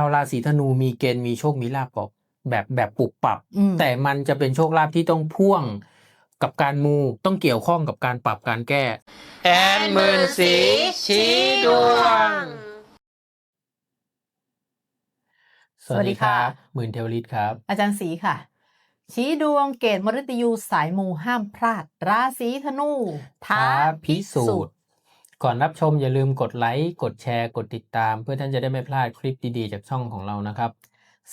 ชาวราศีธนูมีเกณฑ์มีโชคมีลาภบอกแบบแบบปรับปรับอืมแต่มันจะเป็นโชคลาภที่ต้องพ่วงกับการมูต้องเกี่ยวข้องกับการปรับการแก้ แอนหมื่นสีชี้ดวง สวัสดีครับหมื่นเทวฤทธิ์ครับ อาจารย์สีค่ะ ชี้ดวงเกตมฤตยูสายมูห้ามพลาด ราศีธนูท้าพิสูจน์ ก่อนรับชมอย่าลืมกดไลค์ กดแชร์ กดติดตาม เพื่อท่านจะได้ไม่พลาดคลิปดีๆ จากช่องของเรานะครับ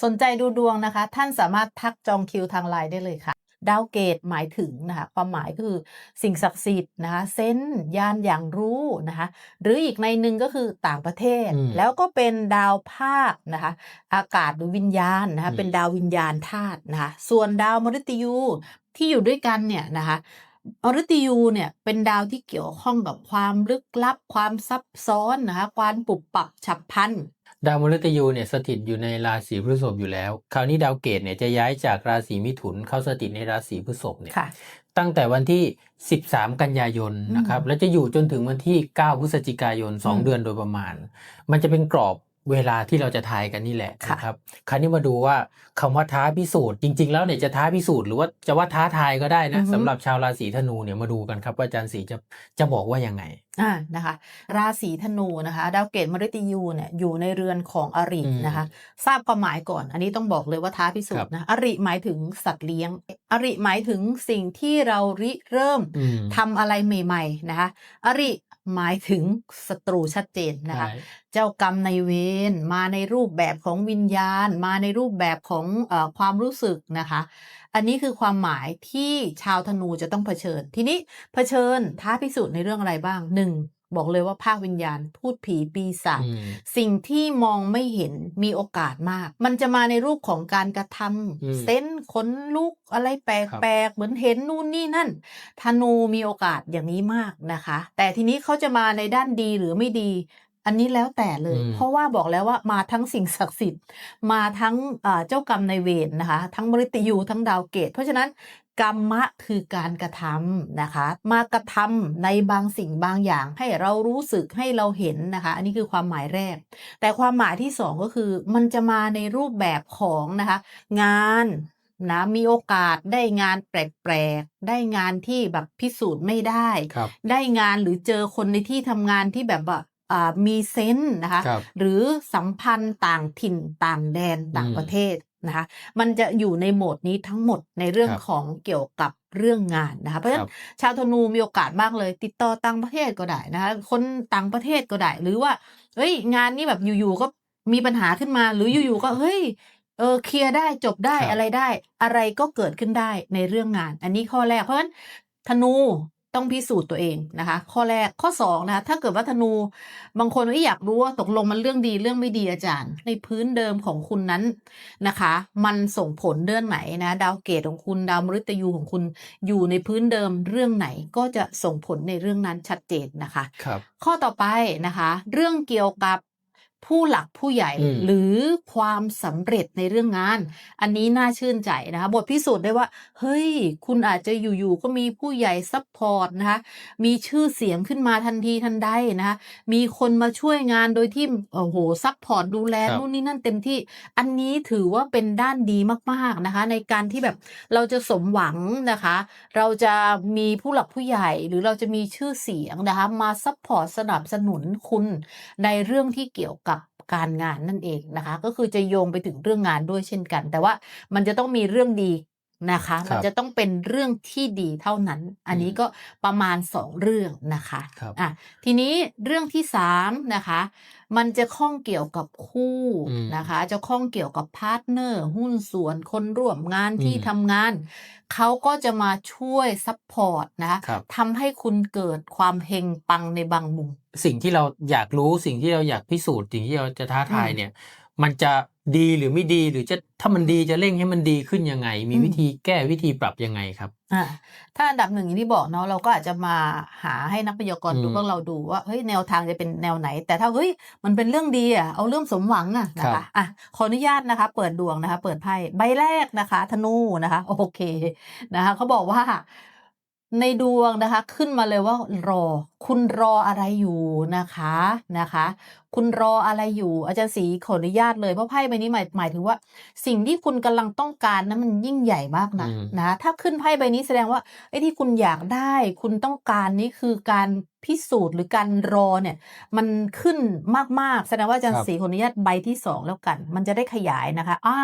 สนใจดูดวงนะคะ ท่านสามารถทักจองคิวทางไลน์ได้เลยค่ะ ดาวเกตหมายถึงนะคะความหมายก็คือสิ่งศักดิ์สิทธิ์นะคะเซนส์ยานอย่างรู้นะคะหรืออีกในหนึ่งก็คือต่างประเทศ อืม แล้วก็เป็นดาวภาคนะคะอากาศหรือวิญญาณนะคะอืมเป็นดาววิญญาณธาตุนะคะส่วนดาวมฤตยูที่อยู่ด้วยกันเนี่ยนะคะ มฤตยูเนี่ยเป็นดาวที่เกี่ยวข้องกับความลึกลับ ความซับซ้อนนะคะความปุบปับฉับพลันดาวมฤตยูเนี่ยสถิตอยู่ในราศีพฤษภอยู่แล้ว คราวนี้ดาวเกตเนี่ยจะย้ายจากราศีมิถุนเข้าสถิตในราศีพฤษภเนี่ยค่ะตั้งแต่วันที่ 13 กันยายนนะครับอืมและจะอยู่จนถึงวันที่ 9 พฤศจิกายนอืม2เดือนโดยประมาณ มันจะเป็นกรอบ เวลาที่เราจะทายกันนี่แหละค่ะนะครับ คราวนี้มาดูว่าคำว่าท้าพิสูจน์จริง ๆ แล้วเนี่ยจะท้าพิสูจน์หรือว่าจะว่าท้าทายก็ได้นะสำหรับชาวราศีธนูเนี่ยมาดูกันครับ ว่าอาจารย์ศรีจะจะบอกว่ายังไงอ่านะคะ ราศีธนูนะคะ ดาวเกตมฤตยูเนี่ยอยู่ในเรือนของอริอืมนะคะ ทราบความหมายก่อน อันนี้ต้องบอกเลยว่าท้าพิสูจน์นะอริหมายถึงสัตว์เลี้ยง อริหมายถึงสิ่งที่เราริเริ่มอืมทำอะไรใหม่ ๆ นะคะอริ หมายถึงศัตรูชัดเจนนะคะใช่เจ้ากรรมในายเวรมาในรูปแบบของวิญญาณ มาในรูปแบบของเออความรู้สึกนะคะ อันนี้คือความหมายที่ชาวธนูจะต้องเผชิญ ทีนี้เผชิญท้าพิสูจน์ในเรื่องอะไรบ้างหนึ่ง บอกเลยว่าภาควิญญาณ พูดผีปีศาจอืมสิ่งที่มองไม่เห็นมีโอกาสมาก มันจะมาในรูปของการกระทอืมำเซนส์ขนลุกอะไรแปลกๆเหมือนเห็นนู่นนี่นั่นธนูมีโอกาสอย่างนี้มากนะคะ แต่ทีนี้เขาจะมาในด้านดีหรือไม่ดีอันนี้แล้วแต่เลยอืมเพราะว่าบอกแล้วว่ามาทั้งสิ่งศักดิ์สิทธิ์ มาทั้งเอ่อเจ้ากรรมในายเวรนะคะ ทั้งมฤตยูทั้งดาวเกต เพราะฉะนั้น กรรมะคือการกระทำนะคะ มากระทำในบางสิ่งบางอย่างให้เรารู้สึกให้เราเห็นนะคะ อันนี้คือความหมายแรก แต่ความหมายที่สองก็คือ มันจะมาในรูปแบบของนะคะ งานนะมีโอกาสได้งานแปลกๆ ได้งานที่แบบพิสูจน์ไม่ได้ครับได้งานหรือเจอคนในที่ทำงานที่แบบว่าอ่ามีเซนส์นะคะครับหรือสัมพันธ์ต่างถิ่นต่างแดนต่างอืมประเทศ นะคะมันจะอยู่ในโหมดนี้ทั้งหมดในเรื่องครับของเกี่ยวกับเรื่องงานนะคะเพราะฉะครันั้บนชาวธนูมีโอกาสมากเลย ติดต่อต่างประเทศก็ได้นะคะคนต่างประเทศก็ได้ หรือว่าเฮ้ยงานนี้แบบอยู่ๆก็มีปัญหาขึ้นมา หรืออยู่ๆก็เฮ้ยเออเคลียร์ได้จบได้ครับอะไรได้ อะไรก็เกิดขึ้นได้ในเรื่องงาน อันนี้ข้อแรกเพราะฉะนั้นธนู ต้องพิสูจน์ตัวเองนะคะ ข้อแรกข้อสองนะคะถ้าเกิดว่าธนู บางคนไม่อยากรู้ว่าตกลงมันเรื่องดีเรื่องไม่ดีอาจารย์ ในพื้นเดิมของคุณนั้นนะคะ มันส่งผลเรื่องไหนนะดาวเกตของคุณดาวมฤตยูของคุณอยู่ในพื้นเดิมเรื่องไหนก็จะส่งผลในเรื่องนั้นชัดเจนนะคะ ครับ ข้อต่อไปนะคะ เรื่องเกี่ยวกับ ผู้หลักผู้ใหญ่อืมหรือความสำเร็จในเรื่องงาน อันนี้น่าชื่นใจนะคะบทพิสูจน์ได้ว่า เฮ้ย คุณอาจจะอยู่ๆก็มีผู้ใหญ่ซัพพอร์ตนะคะมีชื่อเสียงขึ้นมาทันทีทันใดนะคะมีคนมาช่วยงานโดยที่โอ้โหซัพพอร์ตดูแลครับนู่นนี่นั่นเต็มที่ อันนี้ถือว่าเป็นด้านดีมากๆนะคะ ในการที่แบบเราจะสมหวังนะคะ เราจะมีผู้หลักผู้ใหญ่ หรือเราจะมีชื่อเสียงนะคะมาซัพพอร์ตสนับสนุนคุณในเรื่องที่เกี่ยว การงานนั่นเองนะคะ ก็คือจะโยงไปถึงเรื่องงานด้วยเช่นกัน แต่ว่ามันจะต้องมีเรื่องดี นะคะครับมันจะต้องเป็นเรื่องที่ดีเท่านั้น อันนี้ก็ประมาณสองเรื่องนะคะครับอะทีนี้เรื่องที่สามนะคะ มันจะข้องเกี่ยวกับคู่อืมนะคะ จะข้องเกี่ยวกับพาร์ทเนอร์ หุ้นส่วนคนร่วมงานที่อืมทำงาน เขาก็จะมาช่วยซัพพอร์ตนะคะครับทำให้คุณเกิดความเฮงปังในบางมุม สิ่งที่เราอยากรู้สิ่งที่เราอยากพิสูจน์สิ่งที่เราจะท้าทายอืมเนี่ย มันจะ ดีหรือไม่ดีหรือจะถ้ามันดีจะเร่งให้มันดีขึ้นยังไง มีอืมวิธีแก้วิธีปรับยังไงครับอ่าถ้าอันดับหนึ่งอย่างที่บอกเนาะเราก็อาจจะมาหาให้นักพยากรณ์อืมดูพวกเราดูว่าเฮ้ยแนวทางจะเป็นแนวไหน แต่ถ้าเฮ้ยมันเป็นเรื่องดีอะเอาเรื่องสมหวังอะนะครัคะบอะขออนุญาตนะคะ เปิดดวงนะคะ เปิดไพ่ใบแรกนะคะ ธนูนะคะ โอเคนะคะเขาบอกว่า ในดวงนะคะขึ้นมาเลยว่ารอ คุณรออะไรอยู่นะคะนะคะ คุณรออะไรอยู่ อาจารย์ศรีขออนุญาตเลยเพราะไพ่ใบนี้หมายหมายถึงว่า สิ่งที่คุณกำลังต้องการนั้นมันยิ่งใหญ่มากนะอืมนะถ้าขึ้นไพ่ใบนี้แสดงว่าไอ้ที่คุณอยากได้ คุณต้องการนี่คือการพิสูจน์หรือการรอเนี่ย มันขึ้นมากๆแสดงว่าอาจารย์ศรีขออนุญาตใบที่สองแล้วกัน มันจะได้ขยายนะคะ อ่า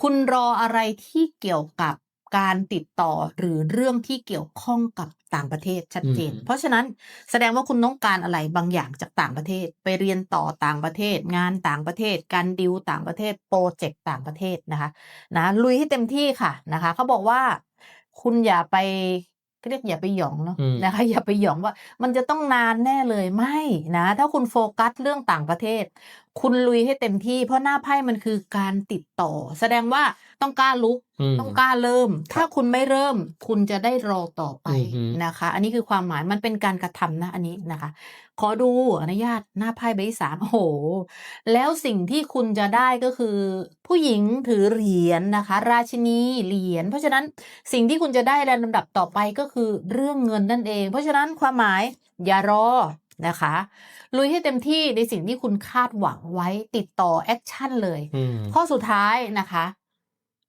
คุณรออะไรที่เกี่ยวกับ การติดต่อหรือเรื่องที่เกี่ยวข้องกับต่างประเทศชัดเจนอืมเพราะฉะนั้นแสดงว่าคุณต้องการอะไรบางอย่างจากต่างประเทศ ไปเรียนต่อต่างประเทศ งานต่างประเทศ การดิวต่างประเทศโปรเจกต์ต่างประเทศนะคะนะลุยให้เต็มที่ค่ะนะคะเขาบอกว่าคุณอย่าไปก็เรียกอย่าไปหยองเนาะอืมนะคะอย่าไปหยองว่ามันจะต้องนานแน่เลยไม่นะ ถ้าคุณโฟกัสเรื่องต่างประเทศคุณลุยให้เต็มที่ เพราะหน้าไพ่มันคือการติดต่อ แสดงว่าต้องกล้าลุกอืมต้องกล้าเริ่มครับถ้าคุณไม่เริ่ม คุณจะได้รอต่อไปอือฮึนะคะ อันนี้คือความหมายมันเป็นการกระทำนะ อันนี้นะคะ ขอดูอนุญาตหน้าไพ่ใบที่สามโอ้โห แล้วสิ่งที่คุณจะได้ก็คือ ผู้หญิงถือเหรียญนะคะ ราชินีเหรียญเพราะฉะนั้นสิ่งที่คุณจะได้ในลำดับต่อไปก็คือเรื่องเงินนั่นเอง เพราะฉะนั้นความหมายอย่ารอ นะคะ ลุยให้เต็มที่ในสิ่งที่คุณคาดหวังไว้ติดต่อแอคชั่นเลยอืมข้อสุดท้ายนะคะ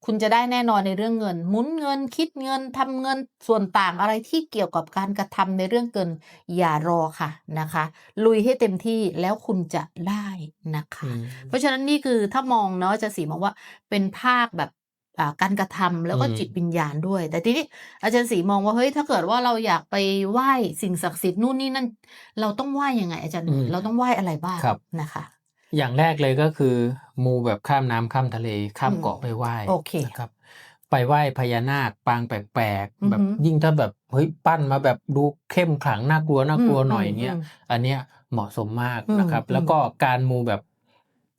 คุณจะได้แน่นอนในเรื่องเงิน หมุนเงินคิดเงินทำเงินส่วนต่างอะไรที่เกี่ยวกับการกระทำในเรื่องเงิน อย่ารอค่ะนะคะ ลุยให้เต็มที่แล้วคุณจะได้นะคะอืมเพราะฉะนั้นนี่คือถ้ามองเนาะอาจะสีมองว่าเป็นภาคแบบอ่า การกระทำแล้วก็อืมจิตวิญญาณด้วย แต่ทีนี้อาจารย์สีมองว่าเฮ้ยถ้าเกิดว่าเราอยากไปไหว้สิ่งศักดิ์สิทธิ์นู่นนี่นั่น เราต้องไหว้ยังไง อาจารย์หนุ่ยเราต้องไหว้อะไรบ้างครับนะคะ อย่างแรกเลยก็คือ มูแบบข้ามน้ำข้ามทะเล ข้ามอืมเกาะไปไหว้โอเคนะครับ ไปไหว้พญานาคปางแปลกอือฮึๆแบบยิ่งถ้าแบบเฮ้ยปั้นมาแบบดูเข้มขลังน่ากลัวน่ากลัวหน่อยเงี้ยมอันเนี้ยเหมาะสมมากอืมนะครับอืมแล้วก็การมูแบบ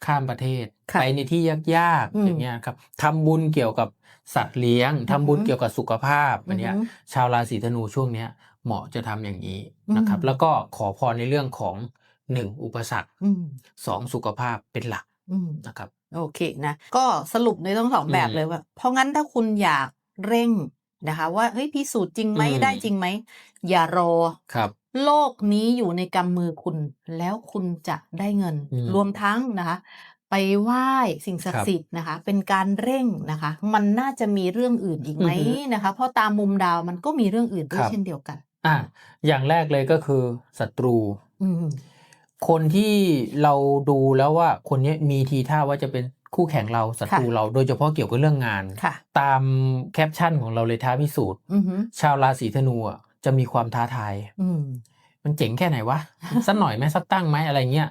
ข้ามประเทศ ค่ะไปในที่ยากอืๆม อย่างเงี้ยครับทำบุญเกี่ยวกับสัตว์เลี้ยงทำบุญอือฮึเกี่ยวกับสุขภาพอันเนี้ยอือฮึชาวราศีธนูช่วงเนี้ยเหมาะจะทำอย่างนี้นะครับ อืม แล้วก็ขอพรในเรื่องของหนึ่งอุปสรรค อืมสองสุขภาพเป็นหลักอืม นะครับ โอเคนะ ก็สรุปในทั้งสองแบบอืมเลยว่า เพราะงั้นถ้าคุณอยากเร่ง นะคะว่าเฮ้ยพิสูจน์จริงไหมอืม ได้จริงไหม อย่ารอ ครับ โลกนี้อยู่ในกำมือคุณ แล้วคุณจะได้เงิน อืมรวมทั้งนะคะ ไปไหว้สิ่งศักครัดิ์บสิทธิ์นะคะ เป็นการเร่งนะคะ มันน่าจะมีเรื่องอื่นอีกไหมอือฮึนะคะ เพราะตามมุมดาวมันก็มีเรื่องอื่นด้วคยรับ เช่นเดียวกัน อะอย่างแรกเลยก็คือศัตรู อืม คนที่เราดูแล้วว่าคนเนี้ยมีทีท่าว่าจะเป็น คู่แข่งเราศัตรูค่ะเราโดยเฉพาะเกี่ยวกับเรื่องงานค่ะตามแคปชั่นของเราเลยท้าพิสูจน์อือหือชาวราศีธนูอะจะมีความท้าทายอืมมันเจ๋งแค่ไหนวะสักหน่อยไหมสักตั้งไหมอะไรเงี้ย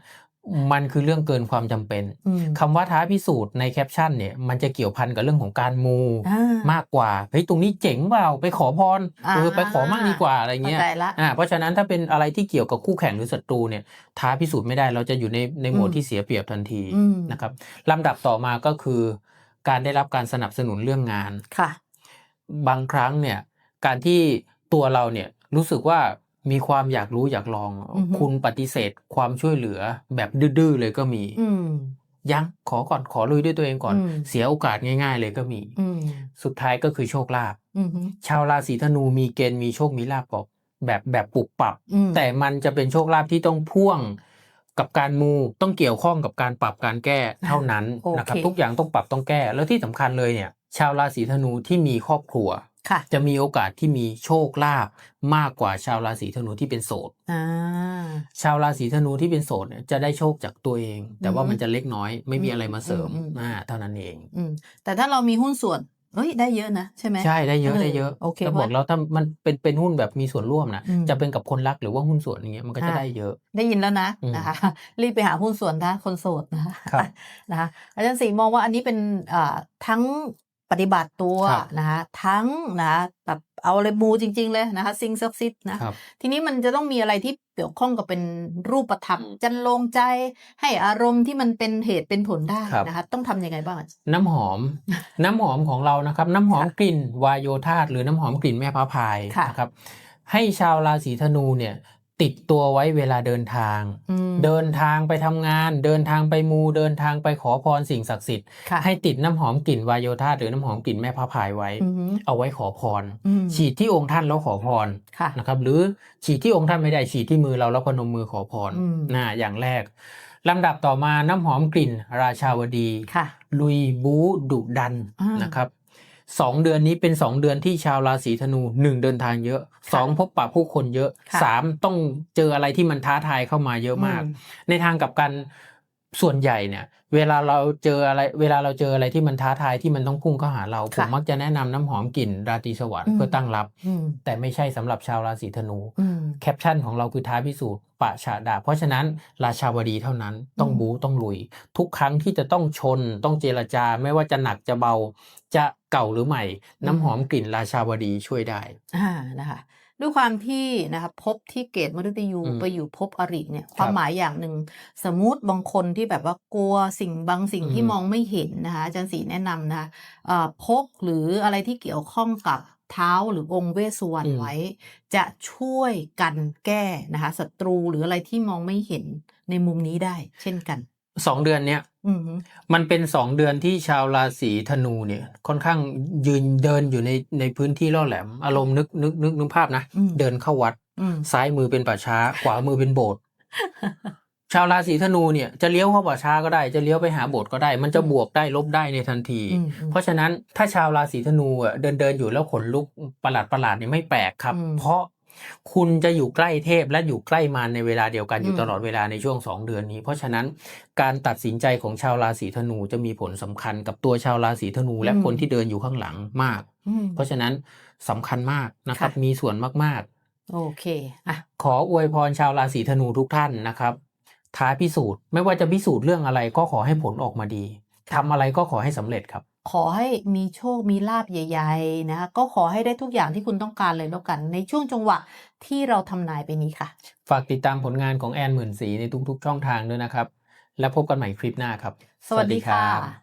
มันคือเรื่องเกินความจำเป็นอืมคำว่าท้าพิสูจน์ในแคปชั่นเนี่ยมันจะเกี่ยวพันกับเรื่องของการมูอ่ามากกว่าเฮ้ยตรงนี้เจ๋งเปล่าไปขอพรอ่าเออไปขอมากดีกว่าอะไรเข้าเงี้ยใจละอ่าเพราะฉะนั้นถ้าเป็นอะไรที่เกี่ยวกับคู่แข่งหรือศัตรูเนี่ยท้าพิสูจน์ไม่ได้เราจะอยู่ในในโหมดอืมที่เสียเปรียบทันทีอืมนะครับลำดับต่อมาก็คือ การได้รับการสนับสนุนเรื่องงานค่ะ บางครั้งเนี่ยการที่ตัวเราเนี่ยรู้สึกว่า มีความอยากรู้อยากลองอือฮึคุณปฏิเสธความช่วยเหลือแบบดื้อๆเลยก็มีอืมยังขอก่อนขอลุยด้วยตัวเองก่อนอืมเสียโอกาสง่าย ๆ เลยก็มีอืมสุดท้ายก็คือโชคลาภอืมฮึชาวราศีธนูมีเกณฑ์มีโชคมีลาภบอกแบบแบบปรับปรับอืมแต่มันจะเป็นโชคลาภที่ต้องพ่วงกับการมูต้องเกี่ยวข้องกับการปรับการแก้เท่านั้นโอเคนะครับทุกอย่างต้องปรับต้องแก้ แล้วที่สำคัญเลยเนี่ย ชาวราศีธนูที่มีครอบครัวค่ะ จะมีโอกาสที่มีโชคลาภมากกว่าชาวราศีธนูที่เป็นโสดอ่าชาวราศีธนูที่เป็นโสดเนี่ยจะได้โชคจากตัวเอง แต่ว่าอืมมันจะเล็กน้อยไม่มีอะไรมาเสริมอืมอืมอ่าเท่านั้นเองอืมแต่ถ้าเรามีหุ้นส่วนเอ้ยได้เยอะนะใช่ไหมใช่ได้เยอะเออได้เยอะโอเคก็บอกว่าแล้วถ้ามันเป็นเป็นหุ้นแบบมีส่วนร่วมนะอืมจะเป็นกับคนรักหรือว่าหุ้นส่วนอย่างเงี้ยมันก็จะอ่าได้เยอะ ได้ยินแล้วนะอืมนะคะรีบไปหาหุ้นส่วนนะคนโสดนะคะครับนะคะอาจารย์ศรีมองว่าอันนี้เป็นอ่าทั้ง ปฏิบัติตัวครับนะคะทั้งนะแบบเอาเลยมูจริง ๆ เลยนะคะซิงซักซิดนะครับทีนี้มันจะต้องมีอะไรที่เกี่ยวข้องกับเป็นรูปธรรมอืมจันลงใจ ให้อารมณ์ที่มันเป็นเหตุเป็นผลได้ครับนะคะต้องทำยังไงบ้างอะน้ำหอม น้ำหอมของเรานะครับ น้ำหอมค่ะกลิ่นวายโยธาตหรือน้ำหอมกลิ่นแม่พระพายค่ะนะครับให้ชาวราศีธนูเนี่ย ติดตัวไว้เวลาเดินทางอืมเดินทางไปทำงาน เดินทางไปมูเดินทางไปขอพรสิ่งศักดิ์สิทธิ์ค่ะให้ติดน้ำหอมกลิ่นวายโยธาหรือน้ำหอมกลิ่นแม่พระพายไว้อือหือเอาไว้ขอพรอืมฉีดที่องค์ท่านแล้วขอพรค่ะนะครับ หรือฉีดที่องค์ท่านไม่ได้ฉีดที่มือเราแล้วพนมมือขอพรอืมนะอย่างแรกลำดับต่อมาน้ำหอมกลิ่นราชาวดีค่ะลุยบูดุดันอ่านนะครับ สองเดือนนี้เป็นสองเดือนที่ชาวราศีธนูหนึ่งเดินทางเยอะสองพบปะผู้คนเยอะค่ะสามต้องเจออะไรที่มันท้าทายเข้ามาเยอะมากอืในทางกลับกันส่วนใหญ่เนี่ย เวลาเราเจออะไร เวลาเราเจออะไรที่มันท้าทายที่มันต้องพุ่งเข้าหาเราผมค่ะมักจะแนะนำน้ำหอมกลิ่นราตรีสวรรค์อืมเพื่อตั้งรับอืมแต่ไม่ใช่สำหรับชาวราศีธนูอืม แคปชั่นของเราคือท้าพิสูจน์ปะฉาดา เพราะฉะนั้นราชาวดีเท่านั้นต้องอืมบู๊ต้องลุย ทุกครั้งที่จะต้องชน ต้องเจรจา ไม่ว่าจะหนักจะเบาจะเก่าหรือใหม่ น้ำหอมกลิ่นราชาวดีช่วยได้อ่านะคะด้วยความที่นะคะภพที่เกตมฤตยูอืมไปอยู่ภพอริเนี่ยครับความหมายอย่างหนึ่งสมมุติบางคนที่แบบว่ากลัวสิ่งบางสิ่งอืมที่มองไม่เห็นนะคะอาจารย์ศรีแนะนำนะคะเอ่อพกหรืออะไรที่เกี่ยวข้องกับ เท้าหรือองค์เวสสุวรรณไว้ จะช่วยกันแก้นะคะศัตรูหรืออะไรที่มองไม่เห็นในมุมนี้ได้ เช่นกันสองเดือนเนี้ยอืมมันเป็นสองเดือนที่ชาวราศีธนูเนี่ย ค่อนข้างยืนเดินอยู่ในในพื้นที่ล่อแหลม อารมณ์นึกนึกนึกนึกภาพนะอืมเดินเข้าวัดอืมซ้ายมือเป็นป่าช้า ขวามือเป็นโบสถ์ ชาวราศีธนูเนี่ยจะเลี้ยวเข้าป่าช้าก็ได้ จะเลี้ยวไปหาโบสถ์ก็ได้ มันจะบวกได้ลบได้ในทันทีอืมอืมเพราะฉะนั้นถ้าชาวราศีธนูอะเดินเดินอยู่แล้วขนลุกประหลาดประหลาดๆเนี่ยไม่แปลกครับอืมเพราะคุณจะอยู่ใกล้เทพและอยู่ใกล้มารในเวลาเดียวกันออืยู่มตลอดเวลาในช่วงสองเดือนนี้ เพราะฉะนั้นการตัดสินใจของชาวราศีธนูจะมีผลสำคัญกับตัวชาวราศีธนู และอืมคนที่เดินอยู่ข้างหลังมากอืมเพราะฉะนั้นสำคัญมากนะครับค่ะมีส่วนมากโอเคอะๆขออวยพรชาวราศีธนูทุกท่านนะครับ ท้าพิสูจน์ ไม่ว่าจะพิสูจน์เรื่องอะไรก็ขอให้ผลออกมาดีทำอะไรก็ขอให้สำเร็จครับ ขอให้มีโชคมีลาบใหญ่ๆนะคะก็ขอให้ได้ทุกอย่างที่คุณต้องการเลยแล้วกัน ในช่วงจังหวะที่เราทำนายไปนี้ค่ะ ฝากติดตามผลงานของแอนหมื่นสีในทุกๆ ช่องทางด้วยนะครับ และพบกันใหม่คลิปหน้าครับ สวัสดีค่ะ